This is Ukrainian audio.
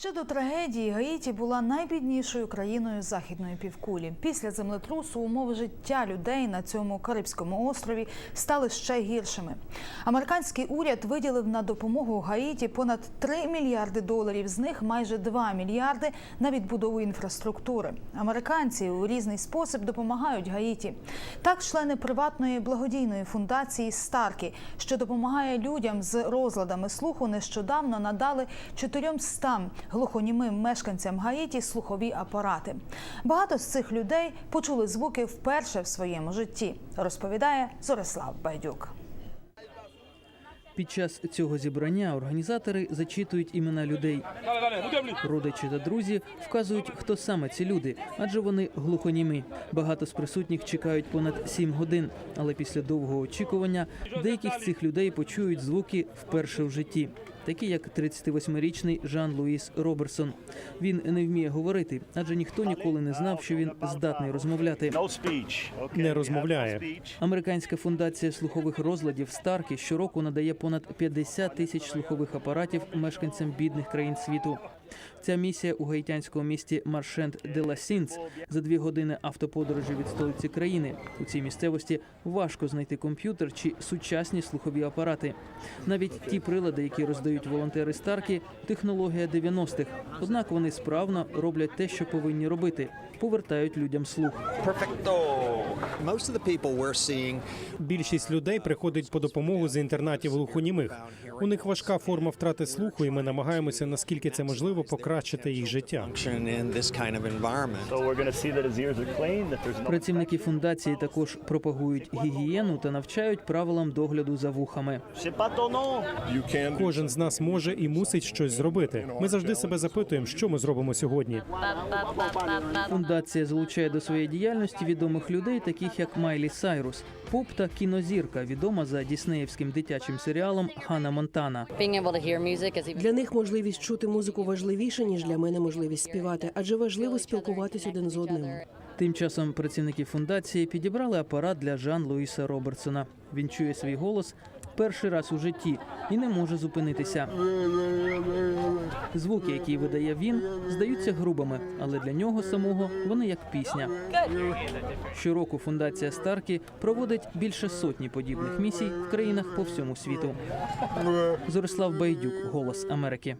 Ще до трагедії Гаїті була найбіднішою країною західної півкулі. Після землетрусу умови життя людей на цьому Карибському острові стали ще гіршими. Американський уряд виділив на допомогу Гаїті понад 3 мільярди доларів. З них майже 2 мільярди на відбудову інфраструктури. Американці у різний спосіб допомагають Гаїті. Так, члени приватної благодійної фундації Старкі, що допомагає людям з розладами слуху, нещодавно надали 400 глухонімим мешканцям Гаїті слухові апарати. Багато з цих людей почули звуки вперше в своєму житті, розповідає Зорислав Байдюк. Під час цього зібрання організатори зачитують імена людей. Родичі та друзі вказують, хто саме ці люди, адже вони глухонімі. Багато з присутніх чекають понад сім годин, але після довгого очікування деяких з цих людей почують звуки вперше в житті. Такі як 38-річний Жан Луїс Роберсон. Він не вміє говорити, адже ніхто ніколи не знав, що він здатний розмовляти. Не розмовляє. Американська фундація слухових розладів Старкі щороку надає понад 50 тисяч слухових апаратів мешканцям бідних країн світу. Ця місія у гаїтянському місті Маршент де ла Сінц за дві години автоподорожі від столиці країни. У цій місцевості важко знайти комп'ютер чи сучасні слухові апарати. Навіть ті прилади, які роздають волонтери Старкі, технологія 90-х. Однак вони справно роблять те, що повинні робити повертають людям слух. Більшість людей приходить по допомогу з інтернатів глухонімих. У них важка форма втрати слуху, і ми намагаємося, наскільки це можливо, покращити їх життя. Працівники фундації також пропагують гігієну та навчають правилам догляду за вухами. Кожен з нас може і мусить щось зробити. Ми завжди себе запитуємо, що ми зробимо сьогодні. Фундація залучає до своєї діяльності відомих людей, таких як Майлі Сайрус, поп та кінозірка, відома за діснеївським дитячим серіалом Хана Монтана. Для них можливість чути музику важливіша, ніж для мене можливість співати, адже важливо спілкуватись один з одним. Тим часом працівники фундації підібрали апарат для Жан Луїса Робертсона. Він чує свій голос перший раз у житті і не може зупинитися. Звуки, які видає він, здаються грубими, але для нього самого вони як пісня. Щороку фундація Старкі проводить більше сотні подібних місій в країнах по всьому світу. Зорислав Байдюк, Голос Америки.